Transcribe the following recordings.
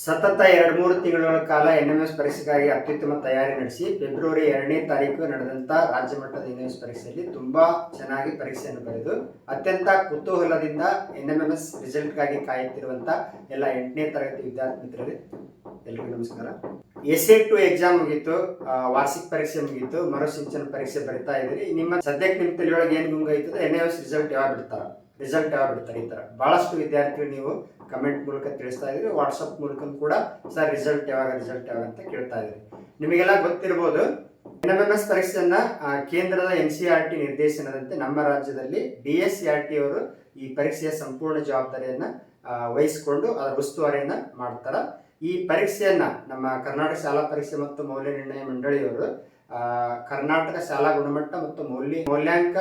ಸತತ ಎರಡು ಮೂರು ತಿಂಗಳ ಕಾಲ ಎನ್ ಎಂ ಎಸ್ ಪರೀಕ್ಷೆಗಾಗಿ ಅತ್ಯುತ್ತಮ ತಯಾರಿ ನಡೆಸಿ ಫೆಬ್ರವರಿ ಎರಡನೇ ತಾರೀಕು ನಡೆದಂಥ ರಾಜ್ಯ ಮಟ್ಟದ ಎನ್ ಎಂ ಎಸ್ ಪರೀಕ್ಷೆಯಲ್ಲಿ ತುಂಬಾ ಚೆನ್ನಾಗಿ ಪರೀಕ್ಷೆಯನ್ನು ಬರೆದು, ಅತ್ಯಂತ ಕುತೂಹಲದಿಂದ ಎನ್ ಎಂ ಎಂ ಎಸ್ ರಿಸಲ್ಟ್ಗಾಗಿ ಕಾಯುತ್ತಿರುವಂಥ ಎಲ್ಲ ಎಂಟನೇ ತರಗತಿ ವಿದ್ಯಾರ್ಥಿ ಮಿತ್ರರೇ, ಎಲ್ರಿಗೂ ನಮಸ್ಕಾರ. ಎಸ್ ಎ ಟು ಎಕ್ಸಾಮ್ ಮುಗೀತು ವಾರ್ಷಿಕ ಪರೀಕ್ಷೆ ಮುಗೀತು, ಮರುಸಿಂಚನ ಪರೀಕ್ಷೆ ಬರಿತಾ ಇದ್ರಿ ನಿಮ್ಮ ಸದ್ಯಕ್ಕೆ ನಿಮ್ಮ ತಲೆಯೊಳಗೆ ಏನು ಮುಂಗೈತದೆ ಎನ್ ಎಂ ಎಸ್ ರಿಸಲ್ಟ್ ಯಾವಾಗ ಬಿಡ್ತಾರ? ರಿಸಲ್ಟ್ ಆಗ್ಬಿಡ್ತಾರೆ ಬಿಡ್ತಾರೆ ಈ ಥರ ಭಾಳಷ್ಟು ವಿದ್ಯಾರ್ಥಿಗಳು ನೀವು ಕಮೆಂಟ್ ಮೂಲಕ ತಿಳಿಸ್ತಾ ಇದ್ದೀರಿ ವಾಟ್ಸಪ್ ಮೂಲಕ ಕೂಡ ಸರ್ ರಿಸಲ್ಟ್ ಯಾವಾಗ ರಿಸಲ್ಟ್ ಯಾವಾಗ ಅಂತ ಕೇಳ್ತಾ ಇದ್ದೀರಿ. ನಿಮಗೆಲ್ಲ ಗೊತ್ತಿರ್ಬೋದು ಎನ್ ಎಂ ಎಸ್ ಪರೀಕ್ಷೆಯನ್ನ ಕೇಂದ್ರದ ಎನ್ ಸಿ ಆರ್ ಟಿ ನಿರ್ದೇಶನದಂತೆ ನಮ್ಮ ರಾಜ್ಯದಲ್ಲಿ D S C R T ಅವರು ಈ ಪರೀಕ್ಷೆಯ ಸಂಪೂರ್ಣ ಜವಾಬ್ದಾರಿಯನ್ನ ವಹಿಸಿಕೊಂಡು ಅದರ ಉಸ್ತುವಾರಿಯನ್ನ ಮಾಡ್ತಾರ. ಈ ಪರೀಕ್ಷೆಯನ್ನ ನಮ್ಮ ಕರ್ನಾಟಕ ಶಾಲಾ ಪರೀಕ್ಷೆ ಮತ್ತು ಮೌಲ್ಯ ನಿರ್ಣಯ ಮಂಡಳಿಯವರು ಕರ್ನಾಟಕ ಶಾಲಾ ಗುಣಮಟ್ಟ ಮತ್ತು ಮೌಲ್ಯ ಮೂಲ್ಯಾಂಕ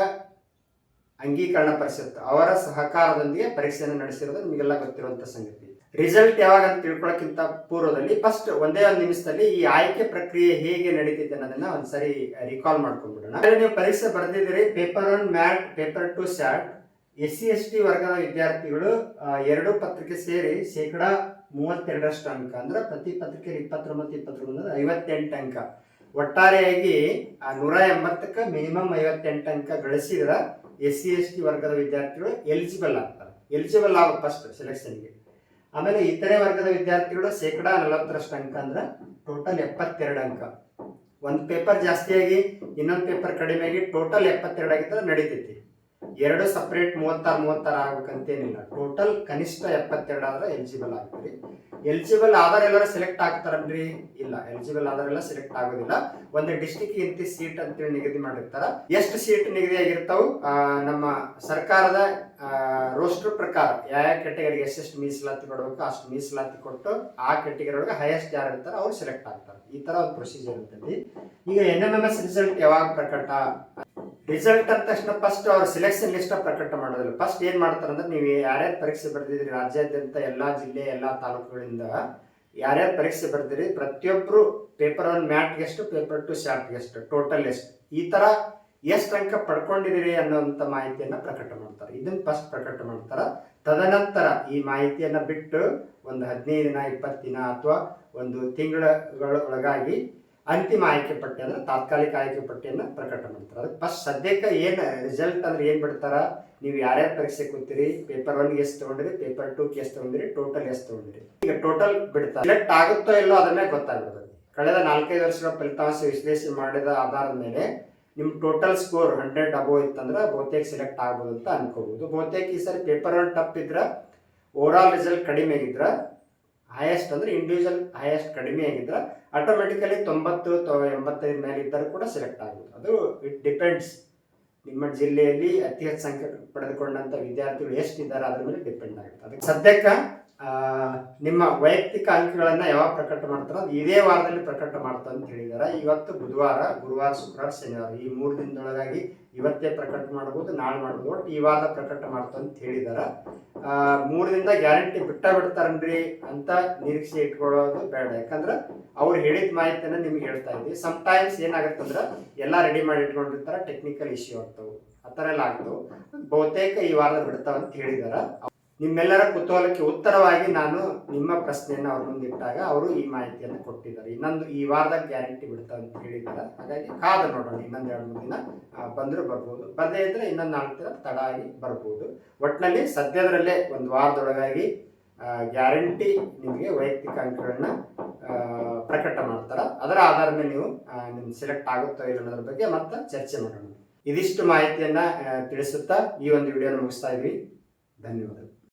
ಅಂಗೀಕರಣ ಪರಿಷತ್ ಅವರ ಸಹಕಾರದೊಂದಿಗೆ ಪರೀಕ್ಷೆಯನ್ನು ನಡೆಸಿರೋದು ನಿಮಗೆಲ್ಲ ಗೊತ್ತಿರುವಂಥ ಸಂಗತಿ. ರಿಸಲ್ಟ್ ಯಾವಾಗ ಅಂತ ತಿಳ್ಕೊಳ್ಳೋಕ್ಕಿಂತ ಪೂರ್ವದಲ್ಲಿ ಫಸ್ಟ್ ಒಂದೇ ಒಂದು ನಿಮಿಷದಲ್ಲಿ ಈ ಆಯ್ಕೆ ಪ್ರಕ್ರಿಯೆ ಹೇಗೆ ನಡೀತಿದೆ ಅನ್ನೋದನ್ನ ಒಂದ್ಸರಿ ರಿಕಾಲ್ ಮಾಡ್ಕೊಂಡ್ಬಿಡೋಣ. ನೀವು ಪರೀಕ್ಷೆ ಬರೆದಿದ್ದೀರಿ paper one MAT paper two SAT S C S T ವರ್ಗದ ವಿದ್ಯಾರ್ಥಿಗಳು ಎರಡು ಪತ್ರಿಕೆ ಸೇರಿ ಶೇಕಡ ಮೂವತ್ತೆರಡರಷ್ಟು ಅಂಕ ಅಂದ್ರೆ ಪ್ರತಿ ಪತ್ರಿಕೆ ಇಪ್ಪತ್ತೊಂಬತ್ತು ಇಪ್ಪತ್ತೊಂಬತ್ತು ಐವತ್ತೆಂಟು ಅಂಕ. ಒಟ್ಟಾರೆಯಾಗಿ ನೂರ ಎಂಬತ್ತಕ್ಕೆ ಮಿನಿಮಮ್ ಐವತ್ತೆಂಟು ಅಂಕ ಗಳಿಸಿದ್ರ ಎಸ್ ಸಿ ಎಸ್ ಟಿ ವರ್ಗದ ವಿದ್ಯಾರ್ಥಿಗಳು ಎಲಿಜಿಬಲ್ ಆಗ್ತಾರೆ. ಎಲಿಜಿಬಲ್ ಆಗ ಫಸ್ಟ್ ಸೆಲೆಕ್ಷನ್ಗೆ ಆಮೇಲೆ ಇತರೆ ವರ್ಗದ ವಿದ್ಯಾರ್ಥಿಗಳು ಶೇಕಡ ನಲವತ್ತರಷ್ಟು ಅಂಕ ಅಂದ್ರೆ ಟೋಟಲ್ ಎಪ್ಪತ್ತೆರಡು ಅಂಕ. ಒಂದು ಪೇಪರ್ ಜಾಸ್ತಿಯಾಗಿ ಇನ್ನೊಂದು ಪೇಪರ್ ಕಡಿಮೆ ಆಗಿ ಟೋಟಲ್ ಎಪ್ಪತ್ತೆರಡು ಆಗಿದ್ರೆ ನಡೀತೈತಿ. ಎರಡು ಸಪ್ರೇಟ್ ಮೂವತ್ತಾರು ಮೂವತ್ತಾರು ಆಗ್ಬೇಕಂತೇನಿಲ್ಲ. ಟೋಟಲ್ ಕನಿಷ್ಠ ಎಪ್ಪತ್ತೆರಡು ಆದ್ರೆ ಎಲಿಜಿಬಲ್ ಆಗ್ತೀರಿ. ಎಲಿಜಿಬಲ್ ಆಧಾರ್ ಎಲ್ಲರೂ ಸೆಲೆಕ್ಟ್ ಆಗ್ತಾರನ್ರಿ? ಇಲ್ಲ ಎಲಿಜಿಬಲ್ ಆದರೆಲ್ಲ ಸೆಲೆಕ್ಟ್ ಆಗೋದಿಲ್ಲ. ಒಂದು ಡಿಸ್ಟಿಕ್ ಇಂತಿ ಸೀಟ್ ಅಂತೇಳಿ ನಿಗದಿ ಮಾಡಿರ್ತಾರ. ಎಷ್ಟು ಸೀಟ್ ನಿಗದಿ ಆಗಿರ್ತಾವ? ನಮ್ಮ ಸರ್ಕಾರದ ರೋಸ್ಟರ್ ಪ್ರಕಾರ ಯಾವ ಯಾವ ಕೆಟಗರಿಗೆ ಎಷ್ಟೆಷ್ಟು ಮೀಸಲಾತಿ ಕೊಡಬೇಕು, ಅಷ್ಟು ಮೀಸಲಾತಿ ಕೊಟ್ಟು ಆ ಕೆಟಗರಿ ಒಳಗೆ ಹೈಯೆಸ್ಟ್ ಯಾರು ಇರ್ತಾರೆ ಅವ್ರು ಸೆಲೆಕ್ಟ್ ಆಗ್ತಾರೆ. ಈ ತರ ಒಂದು ಪ್ರೊಸೀಜರ್ ಇರ್ತೈತಿ. ಈಗ N M M S result ಯಾವಾಗ ಪ್ರಕಟ? ರಿಸಲ್ಟ್ ಅಂದ ತಕ್ಷಣ ಫಸ್ಟ್ ಅವ್ರ ಸೆಲೆಕ್ಷನ್ ಲಿಸ್ಟ್ ಪ್ರಕಟ ಮಾಡೋದಿಲ್ಲ. ಫಸ್ಟ್ ಏನು ಮಾಡ್ತಾರೆ ಅಂದ್ರೆ ನೀವು ಯಾರ್ಯಾರು ಪರೀಕ್ಷೆ ಬರ್ದಿದ್ರಿ ರಾಜ್ಯಾದ್ಯಂತ ಎಲ್ಲಾ ಜಿಲ್ಲೆ, ಎಲ್ಲಾ ತಾಲೂಕುಗಳಿಂದ ಯಾರ್ಯಾರು ಪರೀಕ್ಷೆ ಬರೆದಿರಿ ಪ್ರತಿಯೊಬ್ಬರು ಪೇಪರ್ ಒನ್ ಮ್ಯಾಟ್ಗೆ ಎಷ್ಟು ಪೇಪರ್ ಟು ಶಾರ್ಟ್ಗೆ ಎಷ್ಟು ಟೋಟಲ್ ಎಷ್ಟು ಈ ತರ ಎಷ್ಟು ಅಂಕ ಪಡ್ಕೊಂಡಿದ್ದೀರಿ ಅನ್ನೋಂಥ ಮಾಹಿತಿಯನ್ನ ಪ್ರಕಟ ಮಾಡ್ತಾರೆ. ಇದನ್ನು ಫಸ್ಟ್ ಪ್ರಕಟ ಮಾಡ್ತಾರ. ತದನಂತರ ಈ ಮಾಹಿತಿಯನ್ನ ಬಿಟ್ಟು ಒಂದು ಹದಿನೈದು ದಿನ, ಇಪ್ಪತ್ತು ದಿನ ಅಥವಾ ಒಂದು ತಿಂಗಳ ಒಳಗಾಗಿ ಅಂತಿಮ ಆಯ್ಕೆ ಪಟ್ಟಿ ಅಂದ್ರೆ ತಾತ್ಕಾಲಿಕ ಆಯ್ಕೆ ಪಟ್ಟಿಯನ್ನು ಪ್ರಕಟ ಮಾಡ್ತಾರೆ. ಅದಕ್ಕೆ ಫಸ್ಟ್ ಸದ್ಯಕ್ಕೆ ಏನು ರಿಸಲ್ಟ್ ಅಂದ್ರೆ ಏನು ಬಿಡ್ತಾರ? ನೀವು ಯಾರ್ಯಾರು ಪರೀಕ್ಷೆ ಕೂತೀರಿ? ಪೇಪರ್ ಒನ್ಗೆ ಎಷ್ಟು ತಗೊಂಡಿರಿ? ಪೇಪರ್ ಟೂಗೆ ಎಷ್ಟು ತಗೊಂಡಿರಿ? ಟೋಟಲ್ ಎಷ್ಟು ತಗೊಂಡಿರಿ? ಈಗ ಟೋಟಲ್ ಬಿಡ್ತಾರೆ. ಸೆಲೆಕ್ಟ್ ಆಗುತ್ತೋ ಇಲ್ಲೋ ಅದನ್ನೇ ಗೊತ್ತಾಗ್ಬಿಡ್ತದೆ ಕಳೆದ ನಾಲ್ಕೈದು ವರ್ಷಗಳ ಫಲಿತಾಂಶ ವಿಶ್ಲೇಷಣೆ ಮಾಡಿದ ಆಧಾರದ ಮೇಲೆ ನಿಮ್ಮ ಟೋಟಲ್ ಸ್ಕೋರ್ ಹಂಡ್ರೆಡ್ ಅಬೋ ಇತ್ತಂದ್ರೆ ಬಹುತೇಕ ಸೆಲೆಕ್ಟ್ ಆಗ್ಬೋದು ಅಂತ ಅನ್ಕೋಬಹುದು ಬಹುತೇಕ ಈ ಸರಿ ಪೇಪರ್ ಒನ್ ಟಪ್ ಇದ್ರೆ ಓವರ್ ಆಲ್ ರಿಸಲ್ಟ್ ಕಡಿಮೆ ಆಗಿದ್ರ ಹೈಯೆಸ್ಟ್ ಅಂದ್ರೆ ಇಂಡಿವಿಜುವಲ್ ಹೈಯೆಸ್ಟ್ ಕಡಿಮೆ ಆಗಿದ್ರೆ ಆಟೋಮೆಟಿಕಲಿ ತೊಂಬತ್ತು ಎಂಬತ್ತೈದು ಮೇಲೆ ಇದ್ದರೂ ಕೂಡ ಸೆಲೆಕ್ಟ್ ಆಗುತ್ತೆ ಅದು ಇಟ್ ಡಿಪೆಂಡ್ಸ್ ನಿಮ್ಮ ಜಿಲ್ಲೆಯಲ್ಲಿ ಅತಿ ಹೆಚ್ಚು ಸಂಖ್ಯೆ ಪಡೆದುಕೊಂಡಂಥ ವಿದ್ಯಾರ್ಥಿಗಳು ಎಷ್ಟಿದ್ದಾರೆ ಅದ್ರ ಮೇಲೆ ಡಿಪೆಂಡ್ ಆಗುತ್ತೆ. ಅದಕ್ಕೆ ಸದ್ಯಕ್ಕೆ ನಿಮ್ಮ ವೈಯಕ್ತಿಕ ಅಂಕಗಳನ್ನು ಯಾವಾಗ ಪ್ರಕಟ ಮಾಡ್ತಾರೋ ಅದು ಇದೇ ವಾರದಲ್ಲಿ ಪ್ರಕಟ ಮಾಡ್ತಾ ಅಂತ ಹೇಳಿದಾರೆ ಇವತ್ತು ಬುಧವಾರ, ಗುರುವಾರ, ಶುಕ್ರವಾರ, ಶನಿವಾರ ಈ ಮೂರು ದಿನದೊಳಗಾಗಿ ಇವತ್ತೇ ಪ್ರಕಟ ಮಾಡ್ಬೋದು, ನಾಳೆ ಮಾಡ್ಬೋದು. ಈ ವಾರ ಪ್ರಕಟ ಮಾಡ್ತಾ ಅಂತ ಹೇಳಿದಾರೆ ಆ, ಮೂರು ಗ್ಯಾರಂಟಿ ಬಿಟ್ಟ ಬಿಡ್ತಾರನ್ರಿ ಅಂತ ನಿರೀಕ್ಷೆ ಇಟ್ಕೊಳ್ಳೋದು ಬೇಡ. ಯಾಕಂದ್ರೆ ಅವ್ರು ಹೇಳಿದ ಮಾಹಿತಿಯನ್ನ ನಿಮ್ಗೆ ಹೇಳ್ತಾ ಇದ್ವಿ. ಟೈಮ್ಸ್ ಏನಾಗತ್ತಂದ್ರೆ ಎಲ್ಲ ರೆಡಿ ಮಾಡಿ ಇಟ್ಕೊಂಡಿರ್ತಾರೆ ಟೆಕ್ನಿಕಲ್ ಇಶ್ಯೂ ಆಗ್ತವೆ. ಆ ಥರ ಎಲ್ಲ ಆಗ್ತವೆ. ಬಹುತೇಕ ಈ ವಾರದ ಬಿಡ್ತಾವ ಅಂತ ಹೇಳಿದಾರ. ನಿಮ್ಮೆಲ್ಲರ ಕುತೂಹಲಕ್ಕೆ ಉತ್ತರವಾಗಿ ನಾನು ನಿಮ್ಮ ಪ್ರಶ್ನೆಯನ್ನು ಅವ್ರ ಮುಂದಿಟ್ಟಾಗ ಅವರು ಈ ಮಾಹಿತಿಯನ್ನು ಕೊಟ್ಟಿದ್ದಾರೆ. ಇನ್ನೊಂದು ಈ ವಾರದ ಗ್ಯಾರಂಟಿ ಬಿಡ್ತಾ ಅಂತ ಹೇಳಿದ್ದಾರೆ ಹಾಗಾಗಿ ಕಾದ ನೋಡೋಣ, ಇನ್ನೊಂದು ಎರಡು ಮೂರು ದಿನ ಬಂದರೂ ಬರ್ಬೋದು. ಬರದೇ ಇದ್ರೆ ಇನ್ನೊಂದು ನಾಲ್ಕು ದಿನ ತಡ ಆಗಿ ಬರ್ಬೋದು. ಒಟ್ಟಿನಲ್ಲಿ ಸದ್ಯದರಲ್ಲೇ ಒಂದು ವಾರದೊಳಗಾಗಿ ಗ್ಯಾರಂಟಿ ನಿಮಗೆ ವೈಯಕ್ತಿಕ ಅಂಕಗಳನ್ನ ಪ್ರಕಟ ಮಾಡ್ತಾರೆ. ಅದರ ಆಧಾರದ ಮೇಲೆ ನೀವು ನಿಮ್ಗೆ ಸೆಲೆಕ್ಟ್ ಆಗುತ್ತೋ ಅನ್ನೋದ್ರ ಬಗ್ಗೆ ಮತ್ತೆ ಚರ್ಚೆ ಮಾಡೋಣ. ಇದಿಷ್ಟು ಮಾಹಿತಿಯನ್ನ ತಿಳಿಸುತ್ತಾ ಈ ಒಂದು ವಿಡಿಯೋನ ಮುಗಿಸ್ತಾ ಇದ್ವಿ. ಧನ್ಯವಾದಗಳು.